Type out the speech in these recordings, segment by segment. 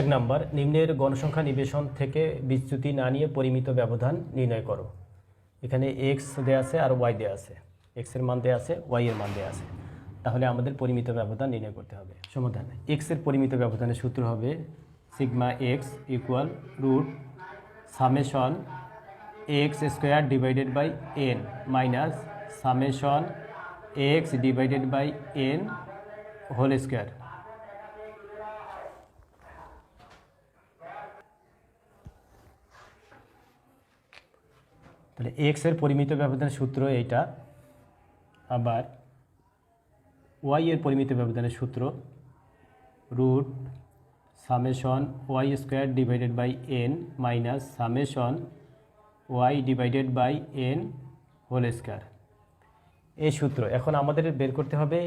এক নম্বর, নিম্নের গণসংখ্যা নিবেশন থেকে বিচ্যুতি না নিয়ে পরিমিত ব্যবধান নির্ণয় করো। এখানে এক্স দেওয়া আছে আর ওয়াই দেওয়া আছে। এক্সের মান দেওয়া আছে ওয়াই এর মান দেওয়া আছে। তাহলে আমাদের পরিমিত ব্যবধান নির্ণয় করতে হবে। সমাধান এক্সের পরিমিত ব্যবধানের সূত্র হবে sigma X equal root summation X square divided by N minus summation X divided by N whole square তাহলে এক্সের পরিমিত ব্যবধানের সূত্র এইটা, আবার ওয়াই এর পরিমিত ব্যবধানের সূত্র root summation Y square divided by N minus summation Y divided by N whole square এই সূত্র, এখন আমাদের বের করতে হবে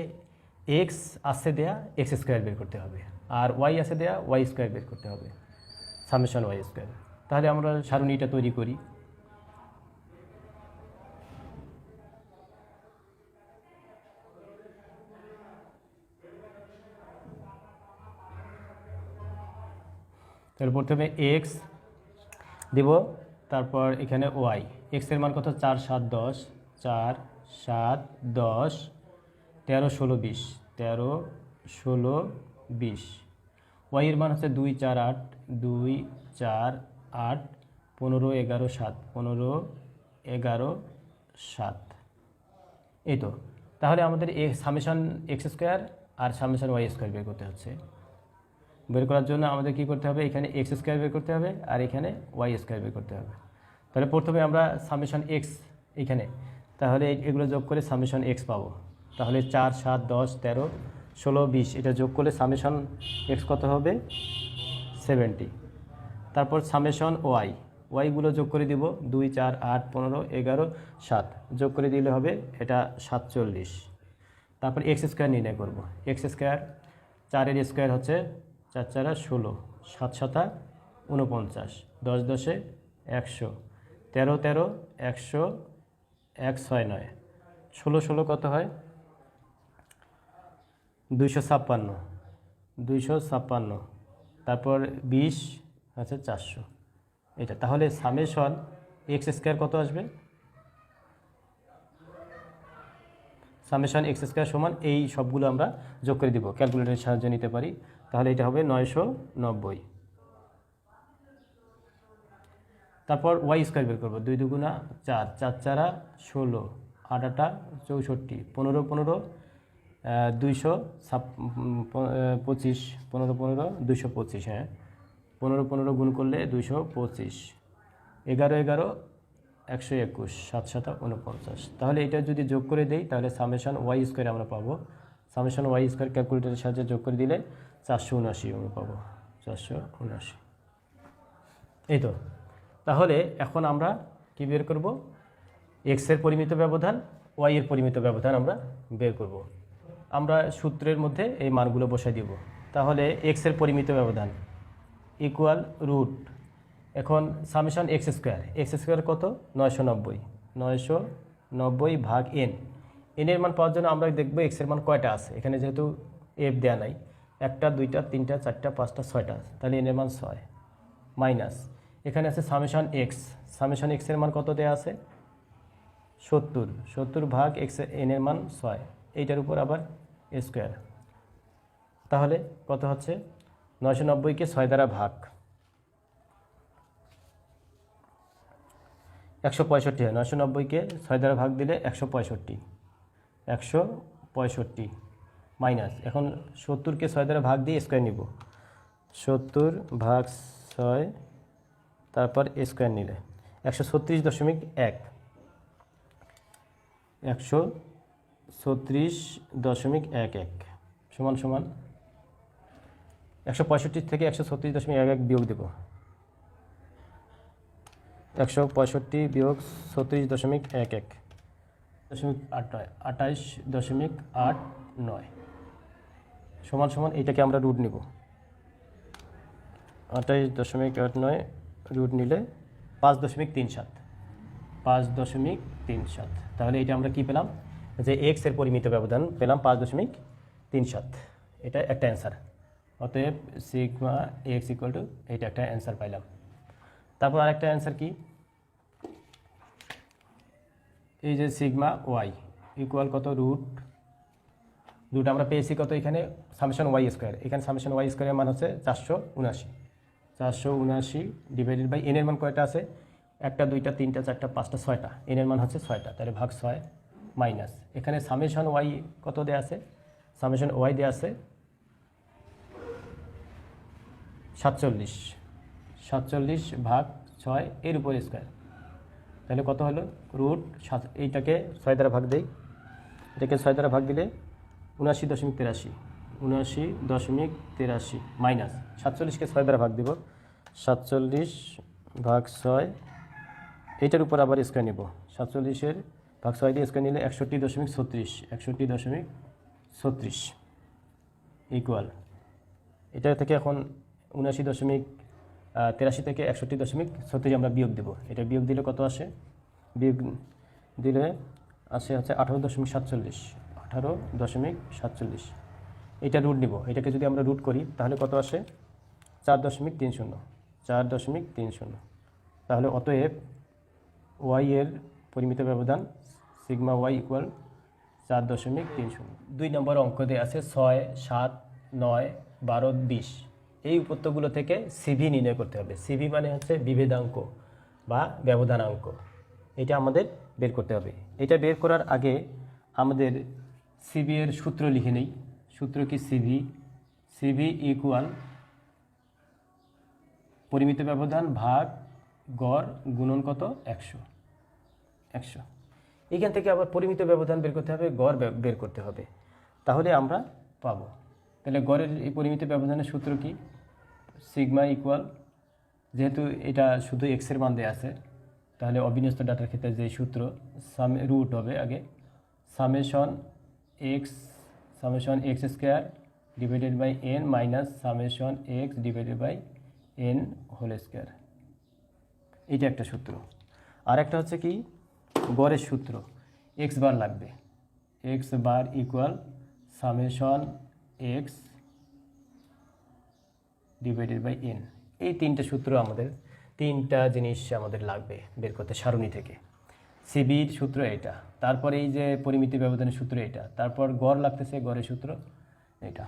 এক্স আছে দেয়া এক্স স্কোয়ার বের করতে হবে, আর ওয়াই আছে দেয়া ওয়াই স্কোয়ার বের করতে হবে সামেশন ওয়াই স্কোয়ার তাহলে আমরা সারণীটা তৈরি করি। তাহলে প্রথমে এক্স দিব, তারপর এখানে ওয়াই এক্সের মান কত? চার, সাত, দশ। চার, সাত, দশ। তেরো, ষোলো, বিশ। তেরো, ষোলো, বিশ। ওয়াই এর মান হচ্ছে দুই, চার, আট। দুই, চার, আট। পনেরো, এগারো, সাত। পনেরো, এগারো, সাত। এই তো। তাহলে আমাদের এ সামেশন এক্স স্কোয়ার আর সামেশন ওয়াই স্কোয়ার বের করতে হচ্ছে। বের করার জন্য আমাদের কি করতে হবে? এখানে এক্স স্কোয়ার বের করতে হবে আর এখানে ওয়াই স্কোয়ার বের করতে হবে। তাহলে প্রথমে আমরা সামেশন এক্স এখানে। তাহলে এগুলো যোগ করে সামেশন এক্স পাবো। তাহলে চার, সাত, দশ, তেরো, ষোলো, বিশ, এটা যোগ করলে সামেশন এক্স কত হবে? সেভেন্টি তারপর সামেশন ওয়াই ওয়াইগুলো যোগ করে দিব দুই, চার, আট, পনেরো, এগারো, সাত। যোগ করে দিলে হবে এটা সাতচল্লিশ। তারপর এক্স স্কোয়ার নির্ণয় করব। এক্স স্কোয়ার চারের স্কোয়ার হচ্ছে চার চারা ষোলো, সাত সাতা উনপঞ্চাশ দশ দশে একশো, তেরো তেরো একশো এক ছয় নয়। ষোলো ষোলো কত হয়? দুইশো ছাপ্পান্ন দুইশো ছাপ্পান্ন, তারপর বিশ, আছে চারশো। এটা, তাহলে সামেশন এক্স স্কোয়ার কত আসবে? সামেশন এক্স স্কোয়ার সমান এই সবগুলো আমরা যোগ করে দিব ক্যালকুলেটরের সাহায্য নিতে পারি। তাহলে এটা হবে নয়শো নব্বই। তারপর ওয়াই স্কোয়ার বের করব, দুই দুগুণা চার চার চারা ষোলো, আট আটা চৌষট্টি, পনেরো পনেরো দুইশো পঁচিশ, পনেরো পনেরো দুশো পঁচিশ হ্যাঁ। পনেরো পনেরো গুণ করলে দুশো পঁচিশ। এগারো এগারো, একশো একুশ, সাত সাত উনপঞ্চাশ তাহলে এটা যদি যোগ করে দেই, তাহলে সামেশন ওয়াই স্কোয়ার আমরা পাবো। সামেশন ওয়াই স্কোয়ার ক্যালকুলেটরের সাহায্যে যোগ করে দিলে চারশো উনআশি আমরা পাবো। চারশো উনআশি। এই তো তাহলে এখন আমরা কি বের করব? এক্সের পরিমিত ব্যবধান ওয়াই এর পরিমিত ব্যবধান আমরা বের করব। আমরা সূত্রের মধ্যে এই মানগুলো বসাই দিব। তাহলে এক্সের পরিমিত ব্যবধান ইকুয়াল রুট এখন summation X square X square কত? নয়শো নব্বই। নয়শো নব্বই ভাগ এন এন এর মান পাওয়ার জন্য আমরা দেখব এক্সের মান কয়টা আছে? এখানে যেহেতু এফ দেওয়া নাই। একটা, দুইটা, তিনটা, চারটা, পাঁচটা, ছয়টা, তাহলে এন এর মান ছয়, মাইনাস। এখানে আছে সামেশন এক্স সামেশন এক্সের মান কত দেওয়া আছে? সত্তর সত্তর ভাগ এক্স এন এর মান ছয়, এইটার উপর আবার স্কোয়ার তাহলে কত হচ্ছে? নয়শো নব্বইকে ছয় দ্বারা ভাগ। একশো পঁয়ষট্টি হয়, নয়শো নব্বইকে ছয় দ্বারা ভাগ দিলে একশো পঁয়ষট্টি। একশো পঁয়ষট্টি। মাইনাস। এখন সত্তরকে ছয় দ্বারা ভাগ দিয়ে স্কোয়ার নিব। সত্তর ভাগ ছয়, তারপর স্কোয়ার নিলে একশো ছত্রিশ দশমিক এক। একশো ছত্রিশ দশমিক এক এক সমান সমান একশো পঁয়ষট্টি থেকে একশো ছত্রিশ দশমিক এক এক বিয়োগ দেব। একশো পঁয়ষট্টি বিয়োগ ছত্রিশ দশমিক এক এক দশমিক আট নয়। আঠাইশ দশমিক আট নয়। সমান সমান এইটাকে আমরা রুট নিব। আঠাইশ দশমিক আট নয় রুট নিলে পাঁচ দশমিক তিন সাত। পাঁচ দশমিক তিন সাত। তাহলে এটা আমরা কি পেলাম? যে এক্সের পরিমিত ব্যবধান পেলাম পাঁচ দশমিক তিন সাত। এটা একটা অ্যান্সার অতএব সিগমা এক্স ইকুয়াল টু এইটা একটা অ্যান্সার পাইলাম। তারপর আরেকটা অ্যান্সার কি? এই যে সিগমা ওয়াই ইকুয়াল কত রুট রুট আমরা পেয়েছি কত এখানে? Summation Y square. এখানে সামেশন ওয়াই স্কোয়ারের মান হচ্ছে চারশো উনআশি। চারশো উনআশি ডিভাইডেড বাই এনের মান কয়টা আছে? একটা, দুইটা, তিনটা, চারটা, পাঁচটা, ছয়টা। এনের মান হচ্ছে ছয়টা, তাহলে ভাগ ছয় মাইনাস এখানে সামেশন ওয়াই কত দেওয়া আছে? সামেশন ওয়াই দেওয়া আছে সাতচল্লিশ। সাতচল্লিশ ভাগ ছয় এর উপর স্কোয়ার। তাহলে কত হলো? রুট সাত, এইটাকে ছয় দ্বারা ভাগ দেই। এটাকে ছয় দ্বারা ভাগ দিলে উনআশি দশমিক তেরাশি, উনআশি দশমিক তেরাশি, মাইনাস সাতচল্লিশকে ছয় দ্বারা ভাগ দিব। সাতচল্লিশ ভাগ ছয় এইটার উপর আবার স্কোয়ার নেব। সাতচল্লিশের ভাগ ছয় দিয়ে স্কোয়ার নিলে একষট্টি দশমিক ছত্রিশ, একষট্টি দশমিক ছত্রিশ ইকুয়াল এটা থেকে এখন উনআশি দশমিক তেরাশি থেকে একষট্টি দশমিক ছত্রিশ আমরা বিয়োগ দেবো। এটা বিয়োগ দিলে কত আসে? বিয়োগ দিলে আসে হচ্ছে আঠারো দশমিক সাতচল্লিশ। আঠারো দশমিক সাতচল্লিশ। এটা রুট নিব। এটাকে যদি আমরা রুট করি, তাহলে কত আসে? চার দশমিক তিন শূন্য। চার দশমিক তিন শূন্য। তাহলে অতএব ওয়াই এর পরিমিত ব্যবধান সিগমা ওয়াই ইকুয়াল চার দশমিক তিন শূন্য। দুই নম্বর অঙ্ক দিয়ে আছে ছয়, সাত, নয়, বারো, বিশ। এই উপত্যগুলো থেকে সিভি নির্ণয় করতে হবে। সিভি মানে হচ্ছে বিভেদাঙ্ক বা ব্যবধানাঙ্ক। এটা আমাদের বের করতে হবে। এটা বের করার আগে আমাদের সিভি এর সূত্র লিখে নেই। সূত্র কি সিভি সিভি ইকুয়াল পরিমিত ব্যবধান ভাগ গড় গুণন কত? একশো। একশো। এখান থেকে আবার পরিমিত ব্যবধান বের করতে হবে, গড় বের করতে হবে। তাহলে আমরা পাবো। তাহলে গড়ের এই পরিমিত ব্যবধানের সূত্র কি? সিগমা ইকুয়াল যেহেতু এটা শুধু এক্সের মান দেওয়া আছে, তাহলে অবিন্যস্ত ডাটার ক্ষেত্রে যে সূত্র সাম রুট হবে আগে summation X summation X square divided by N minus summation X divided by N whole square এইটা একটা সূত্র। আর একটা হচ্ছে কি? গড়ের সূত্র। এক্স বার লাগবে। X bar equal summation X divided by N এই তিনটা সূত্র আমাদের, তিনটা জিনিস আমাদের লাগবে বের করতে সারণী থেকে। সিবির সূত্র এটা। তারপর এই যে পরিমিতি ব্যবধানের সূত্র এটা। তারপর গড় লাগতেছে, গড়ের সূত্র এটা।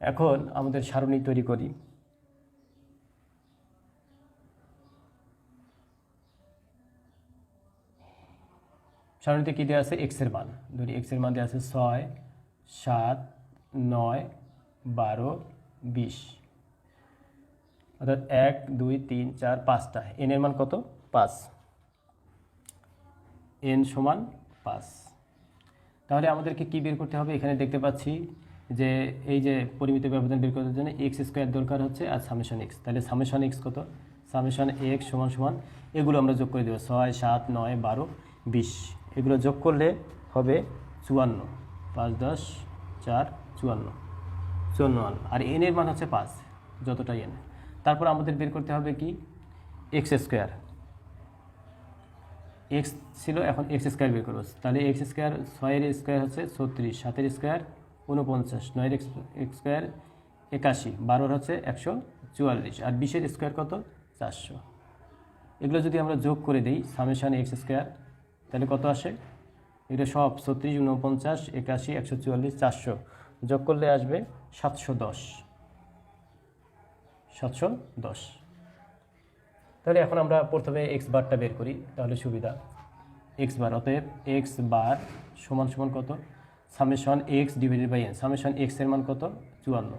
এখন আমাদের সারণী তৈরি করি। সারণীতে কী দেওয়া আছে? এক্সের মান। ধরি এক্সের মান দেওয়া আছে ছয়, সাত, নয়, বারো, বিশ। অর্থাৎ এক, দুই, তিন, চার, পাঁচটা। এনের মান কত? পাঁচ। এন সমান পাঁচ। তাহলে আমাদেরকে কি বের করতে হবে? এখানে দেখতে পাচ্ছি যে এই যে পরিমিত ব্যবধান বের করার জন্য এক্স স্কোয়ার দরকার হচ্ছে আর সামেশন এক্স তাহলে সামেশন এক্স কত? সামেশন এক্স সমান সমান এগুলো আমরা যোগ করে দেবো। ছয়, সাত, নয়, বারো, বিশ। এগুলো যোগ করলে হবে চুয়ান্ন। পাঁচ, দশ, চার, চুয়ান্ন। চুয়ান্ন আর এনের মান হচ্ছে পাঁচ যতটাই এন তারপর আমাদের বের করতে হবে কি? এক্স স্কোয়ার এক্স ছিল, এখন এক্স স্কোয়ার বের করব। তাহলে এক্স স্কোয়ার ছয়ের স্কোয়ার হচ্ছে ছত্রিশ, সাতের স্কোয়ার উনপঞ্চাশ নয়ের এক্স স্কোয়ার একাশি, বারোর হচ্ছে একশো চুয়াল্লিশ, আর বিশের স্কোয়ার কত? চারশো। এগুলো যদি আমরা যোগ করে দিই সামেশান এক্স স্কোয়ার তাহলে কত আসে? এটা সব ছত্রিশ উনপঞ্চাশ একাশি, একশো চুয়াল্লিশ, চারশো। যোগ করলে আসবে সাতশো দশ। সাতশো দশ। তাহলে এখন আমরা প্রথমে এক্স বারটা বের করি, তাহলে সুবিধা। এক্স বার, অতএব এক্স বার সমান সমান কত? Summation X divided by N summation এক্সের মান কত? চুয়ান্ন।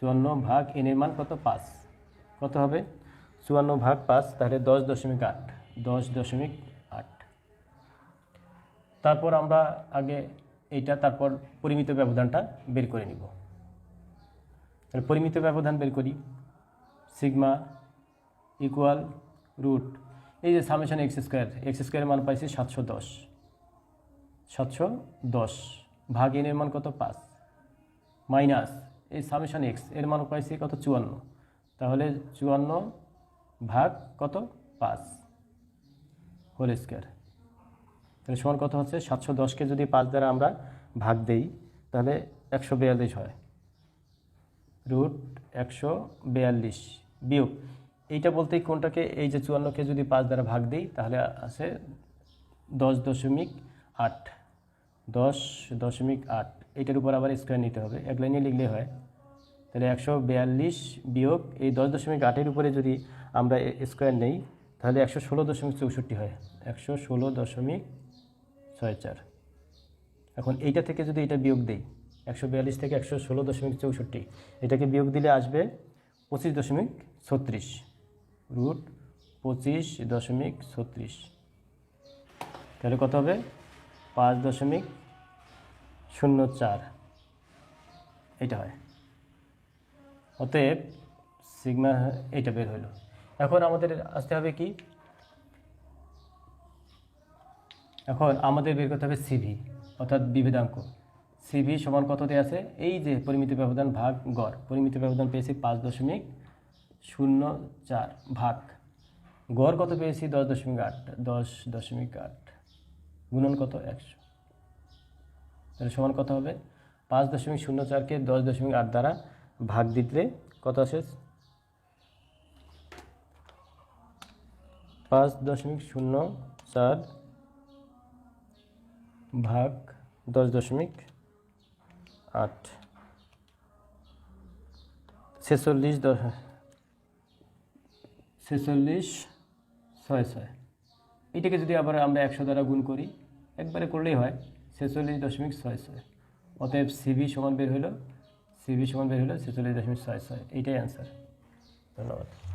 চুয়ান্ন ভাগ এন এর মান কত? পাঁচ। কত হবে? চুয়ান্ন ভাগ পাঁচ, তাহলে দশ দশমিক আট, দশ দশমিক আট। তারপর আমরা আগে এইটা, তারপর পরিমিত ব্যবধানটা বের করে নিব। তাহলে পরিমিত ব্যবধান বের করি। সিগমা ইকুয়াল রুট এই যে সামেশন এক্স স্কোয়ার এক্স স্কোয়ারের মান পাইছি সাতশো দশ। সাতশো দশ। ভাগ এন এর মান কত? পাঁচ। মাইনাস এই সামেশন এক্সের মান পাইছি কত? চুয়ান্ন। তাহলে চুয়ান্ন ভাগ কত? পাঁচ। হোল স্কোয়ার তাহলে সমান কত হচ্ছে? সাতশো দশকে যদি পাঁচ দ্বারা আমরা ভাগ দেই, তাহলে একশো বিয়াল্লিশ হয়। রুট একশো বিয়াল্লিশ বিয়োগ এইটা বলতে কোনটাকে, এই যে চুয়ান্নকে যদি পাঁচ দ্বারা ভাগ দিই, তাহলে আছে দশ দশমিক আট। দশ দশমিক আট। এইটার উপর আবার স্কোয়ার নিতে হবে। এক লাইনে লিখলে হয়। তাহলে একশো বিয়াল্লিশ বিয়োগ এই দশ দশমিক আটের উপরে যদি আমরা স্কোয়ার নেই, তাহলে একশো ষোলো দশমিক চৌষট্টি হয়। একশো ষোলো দশমিক ছয় চার। এখন এইটা থেকে যদি এটা বিয়োগ দিই, একশো বিয়াল্লিশ থেকে একশো ষোলো দশমিক চৌষট্টি, এটাকে বিয়োগ দিলে আসবে পঁচিশ দশমিক ছত্রিশ। রুট পঁচিশ দশমিক ছত্রিশ। তাহলে কত হবে? পাঁচ দশমিক শূন্য চার। এটা হয়। অতএব সিগমা এটা বের হলো। এখন আমাদের আসতে হবে কি? এখন আমাদের বের করতে হবে সিভি, অর্থাৎ বিভেদাঙ্ক। সিভি সমান কত দেওয়া আছে? এই যে পরিমিত ব্যবধান ভাগ গড়, পরিমিত ব্যবধান পেয়েছি পাঁচ দশমিক শূন্য চার, ভাগ। গড় কত পেয়েছি? দশ দশমিক আট, দশ দশমিক আট। গুণন কত? একশো। তাহলে সমান কত হবে? পাঁচ দশমিক শূন্য চারকে দশ দশমিক আট দ্বারা ভাগ দিতে কত আসে? পাঁচ দশমিক শূন্য চার ভাগ দশ দশমিক আট। ছেচল্লিশ দশ ছেচল্লিশ, ছয় ছয়। এটাকে যদি আবার আমরা একশো দ্বারা গুণ করি, একবারে করলেই হয় ছেচল্লিশ দশমিক ছয় ছয়। অতএব সিবি সমান বের হলো, সিবি সমান বের হলো ছেচল্লিশ দশমিক ছয় ছয়। এইটাই অ্যান্সার ধন্যবাদ।